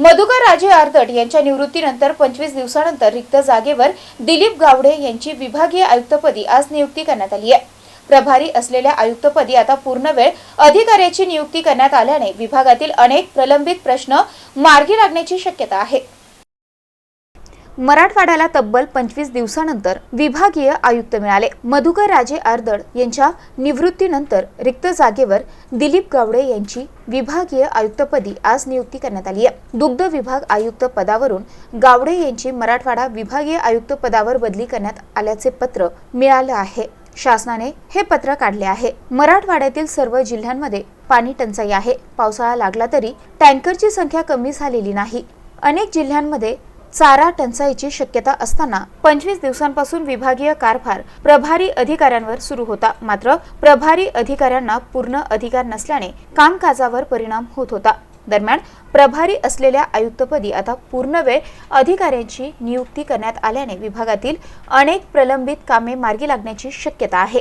मधुकर राजे आर्दड यांच्या निवृत्तीनंतर पंचवीस दिवसानंतर रिक्त जागेवर दिलीप गावडे यांची विभागीय आयुक्तपदी आज नियुक्ती करण्यात आली आहे. प्रभारी असलेल्या आयुक्तपदी आता पूर्णवेळ अधिकाऱ्याची नियुक्ती करण्यात आल्याने विभागातील अनेक प्रलंबित प्रश्न मार्गी लागण्याची शक्यता आहे. मराठवाड्याला तब्बल पंचवीस दिवसानंतर विभागीय आयुक्त मिळाले. मधुकर राजे आर्दड यांच्या निवृत्तीनंतर रिक्त जागेवर दिलीप गावडे यांची विभागीय आयुक्तपदी आज नियुक्ती करण्यात आली आहे. दुग्ध विभाग आयुक्त पदावरून गावडे यांची मराठवाडा विभागीय आयुक्त पदावर बदली करण्यात आल्याचे पत्र मिळालं आहे. शासनाने हे पत्र काढले आहे. मराठवाड्यातील सर्व जिल्ह्यांमध्ये पाणी टंचाई आहे. पावसाळा लागला तरी टँकरची संख्या कमी झालेली नाही. अनेक जिल्ह्यांमध्ये चारा टंचाईची शक्यता असताना पंचवीस दिवसांपासून विभागीय कारभार प्रभारी अधिकाऱ्यांवर सुरू होता. मात्र प्रभारी अधिकाऱ्यांना पूर्ण अधिकार नसल्याने कामकाजावर परिणाम होत होता. दरम्यान प्रभारी असलेल्या आयुक्तपदी आता पूर्णवेळ अधिकाऱ्यांची नियुक्ती करण्यात आल्याने विभागातील अनेक प्रलंबित कामे मार्गी लागण्याची शक्यता आहे.